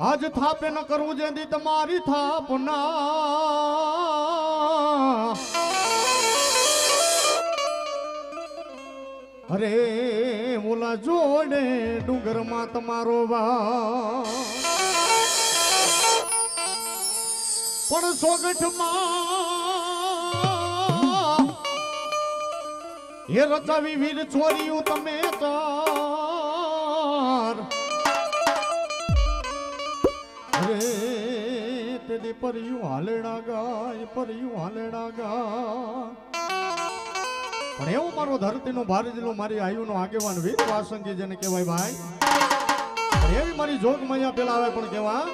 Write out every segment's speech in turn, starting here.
આજ થાપે ન કરવું જેથી તમારી થાપના અરે ઓલા જોડે ડુંગરમાં તમારો વા પણ સોગઠમાં એ રચાવી વીર છોડ્યું તમે પરિયું હાલેડા ગાય પરિયું હાલેડા ગા પણ એવું મારો ધરતીનો ભારતીનો મારી આયુનો આગેવાન વીર વાસંગી જેને કહેવાય ભાઈ. એવી મારી જોગ મૈયા પેલા આવે પણ કેવા.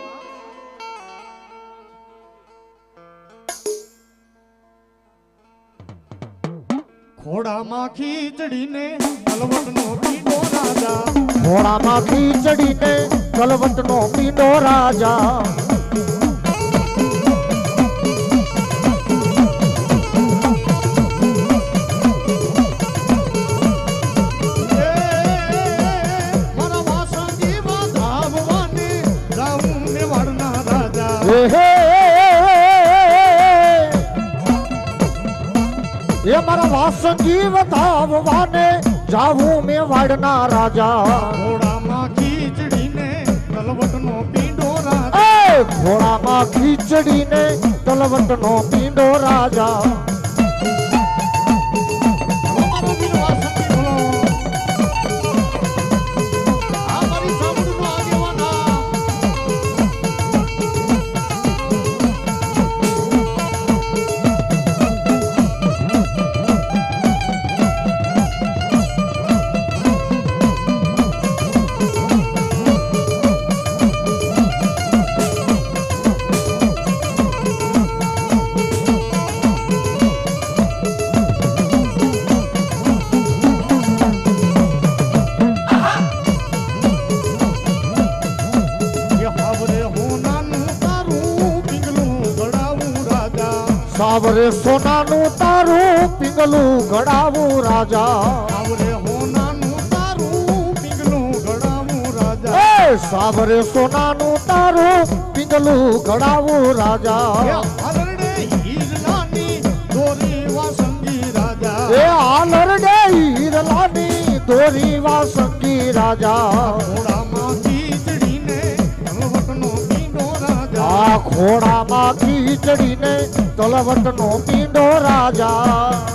ખોડામાં ખીચડીને કલવટનો પીડો રાજા. ઘોડામાં ખીચડીને કલવટનો પીડો રાજા. એ મારા વાસંગી વધાવવાને જાવું મેં વાડના રાજા. ઘોડામાં ખીચડીને તલવટનો પીંડો રાજા. ઘોડામાં ખીચડીને તલવટનો પીંડો રાજા. સાવરે સોનાનું તારું પિંગલું ઘડાવું રાજા. હાવરે હોનાનું તારું પીંગલું ગળાવું રાજા. એ સાવરે સોનાનું તારું પિંગલું ઘડાવું રાજા. હરડે હીરલાની દોરી વાસંગી રાજા. એ આલરડે હીરલાની દોરી વાસંગી રાજા. ઘોડામાં ખીચડીને તલવટનો પીંડો રાજા.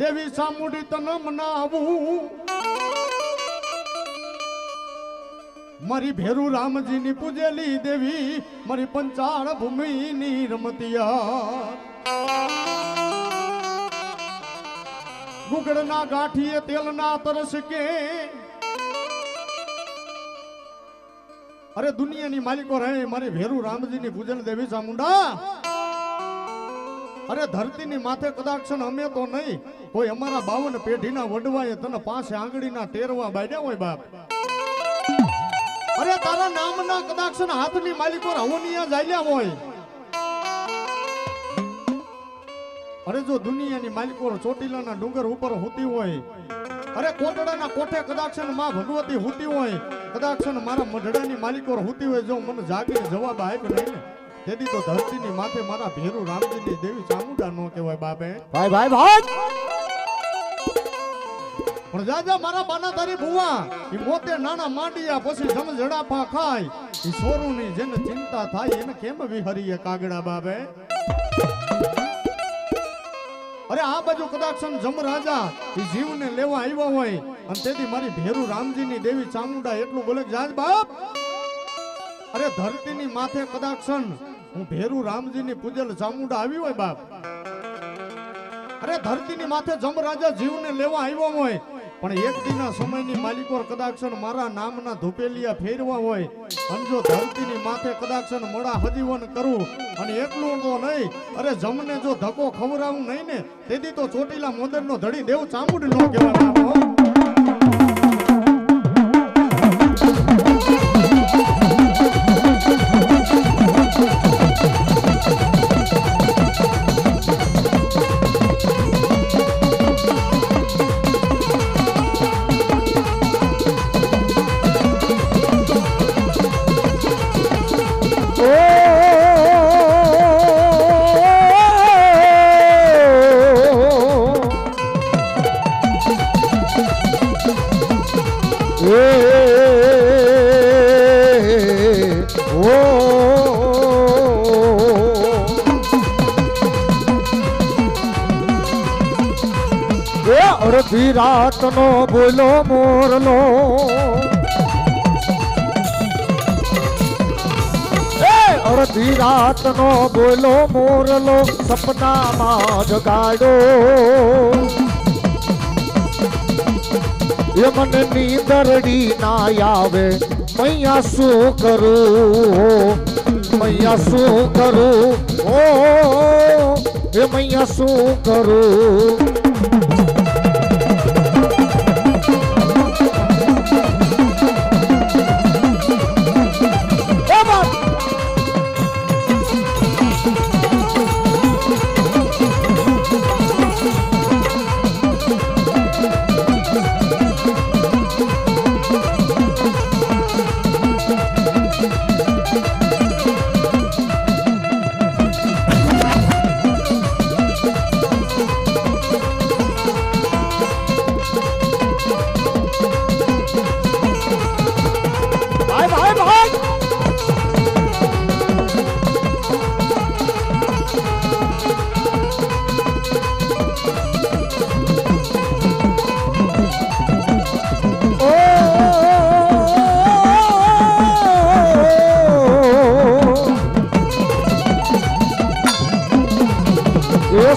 દેવી સામુડી તને મનાવું મારી ભેરુ રામજીની પૂજેલી દેવી મારી પંચાળ ભૂમિની રમતિયા ગુગળના ગાંઠીએ તેલના તરસ કે. અરે દુનિયાની માલિકો રહે, મારી ભેરુ રામજીની પૂજન દેવી ચામુંડા અરે ધરતીની માથે કદાચ અમે તો નહીં. કોઈ અમારા બાવન પેઢીના વડવાએ તને પાસે આંગળીના ટેરવા બાડ્યા હોય બાપ. અરે તારા નામના કદાચ હાથની માલિકો હવનિયા જાલ્યા હોય. અરે જો દુનિયાની માલિકો ચોટીલાના ડુંગર ઉપર હોતી હોય, અરે કોટડાના કોઠે કદાચમાં ભગવતી હોતી હોય કદાચ મારા મઢડાની માલિકો હોતી હોય, જો મને જાગીને જવાબ આપ્યો નહીં ને. તેથી તો ધરતીની માથે મારા ભેરુ રામજીની દેવી ચામુંડા નો કહેવાય બાપે. ભાઈ ભાઈ ભાઈ! પણ જાજા મારા બાના તારી ભુવા એ મોતે નાના માંડિયા પછી જમ જડાફા ખાય. એ સોરુની જેને ચિંતા થાય એને કેમ વિહરીએ કાગડા બાબે અરે આ બાજુ કદાચ જમ રાજા એ જીવને લેવા આવ્યા હોય અને તેથી મારી ભેરુ રામજીની દેવી ચામુંડા એટલું બોલે જાજ બાપ! અરે ધરતીની માથે કદાક્ષન હું ભેરુ રામજીની પૂજેલ ચામુંડા આવી હોય બાપ. અરે ધરતીની માથે જમરાજા જીવને લેવા આવ્યો હોય, પણ એક દિના સમયની માલિકો કદાચ છે ને મારા નામના ધુપેલિયા ફેરવા હોય, અને જો ધરતીની માથે કદાચ મોડા ને હજીવન કરું, અને એકલું તો નહીં, અરે જમને જો ધક્કો ખવડાવું નહીં ને, તેથી તો ચોટીલા મોદરનો ધડી દેવ ચામુંડ નો કહેવાય અડધી રાત નો બોલો મોરલો એ અડધી રાત નો બોલો મોરલો સપનામાં જગાડો એ મને નીંદરડી ના આવે મૈયા શું કરું મૈયા શું કરું ઓ એ મૈયા શું કરું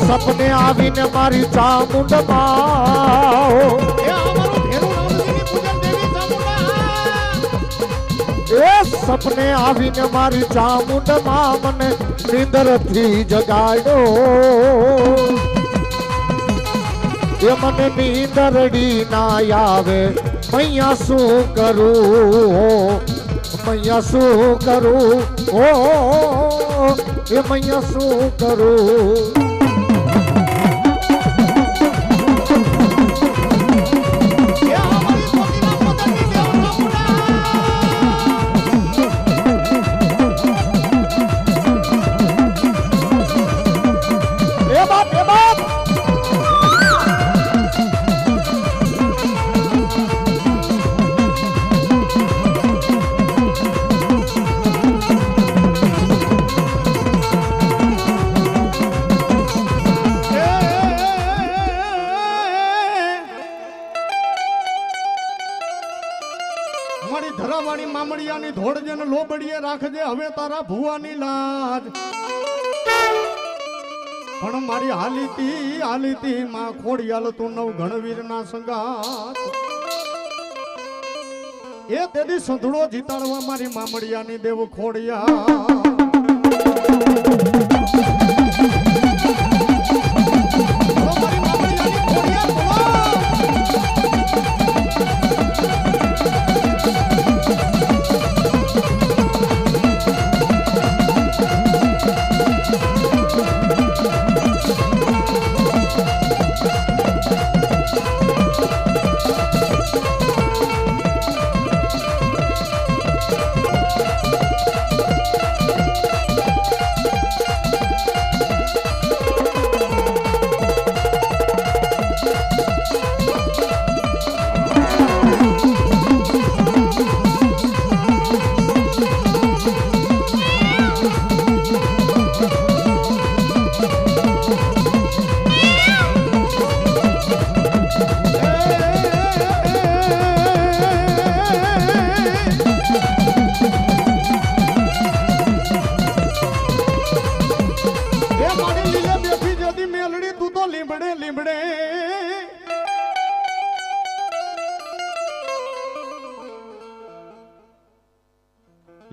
સપને આવીને મારી ચામુંડા. એ સપને આવીને મારી ચામુંડમાં મને નીંદરથી જગાડો એ મને નીંદરડી ના આવે મૈયા શું કરું? મૈયા શું કરું? ઓ એ મૈયા શું કરું? પણ મારી હાલીતી હાલીતી માં ખોડિયાલ તું નવ ગણવીર ના સંગાત. એ તેની સંધળો જીતાડવા મારી મામડિયાની દેવ ખોડિયા.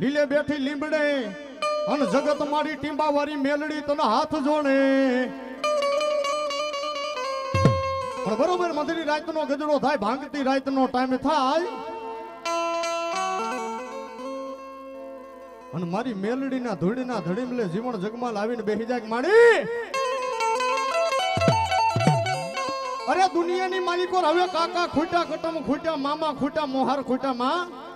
લીલે બેઠી લીમડે, અન જગત મારી ટીંબાવારી મેલડી તને હાથ જોડે. પણ બરોબર મધરી રાતનો ગજડો થાય, ભાંગતી રાતનો ટાઈમ થાય. અને મારી મેલડીના ધૂળીના ધડીમલે જીવન જગમાં લાવીને બેહી જાય માડી અરે દુનિયાની માલિકો હવે કાકા ખૂટ્યા કટમ ખૂટ્યા મામા ખૂટ્યા, મોહાર ખૂટ્યા, માં.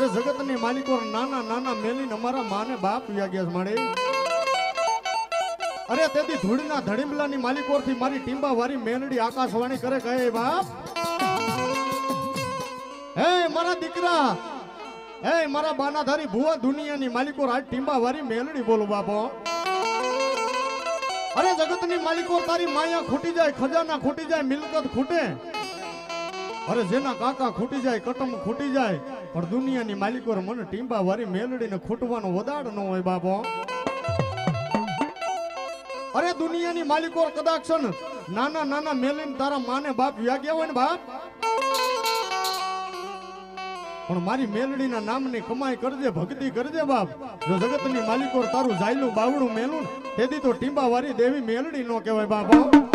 અરે જગતની માલિકો નાના નાના મેલીને અમારા માને બાપ વ્યાગ્યા છે અરે તેથી ધૂળના ધડીમલાની માલિકોરથી મારી ટીંબા વારી મેલડી આકાશવાણી કરે કહે બાપ, હે મારા દીકરા, હે મારા બાનાધારી ભુવા દુનિયાની માલિકો, આજ ટીંબા વારી મેલડી બોલો બાપો અરે જગતની માલિકો, તારી માયા ખૂટી જાય, ખજાના ખૂટી જાય, મિલકત ખૂટે. અરે જેના કાકા ખૂટી જાય, કટમ ખૂટી જાય પણ દુનિયાની માલિકો મને ટીંબા વારી મેલડીને ખૂટવાનો વદાડ ન હોય બાપો. અરે દુનિયાની માલિકો કદાચ નાના નાના મેલીને તારા માને બાપ વ્યાગ્યા હોય ને બાપ? પણ મારી મેલડીના નામની કમાઈ કરજે, ભક્તિ કરજે બાપ. જો જગતની માલિકો તારું જાયલું બાવડું મેલું તેથી તો ટીંબા વારી દેવી મેલડી નો કહેવાય બાપા.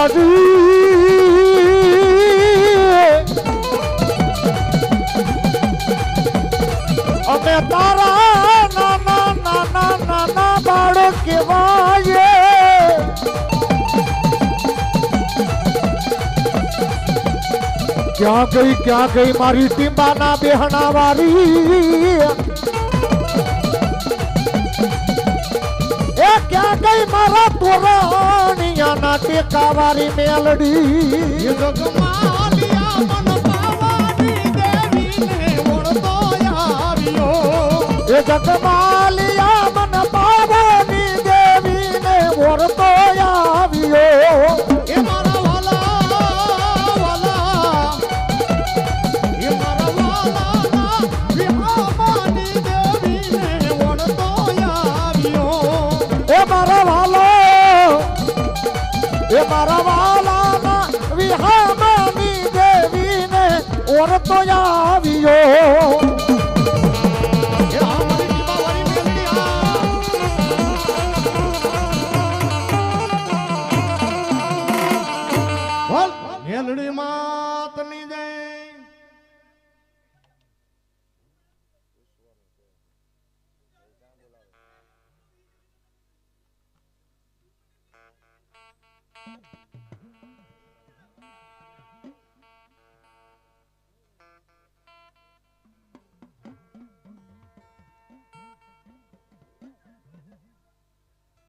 માતાજી અમે તારા નાના નાના નાના બાળક કેવાય ક્યાં ગઈ ક્યાં ગઈ મારી ટીંબાના બેહણા વાળી એ ક્યાં ગઈ મારા તોરણિયાના ટેકા વાળી મેલડી જગમાલિયા મન પાવાની દેવીને વળતો આવ્યો એ જગમાલિયા મન પાવોની મેલડીમાં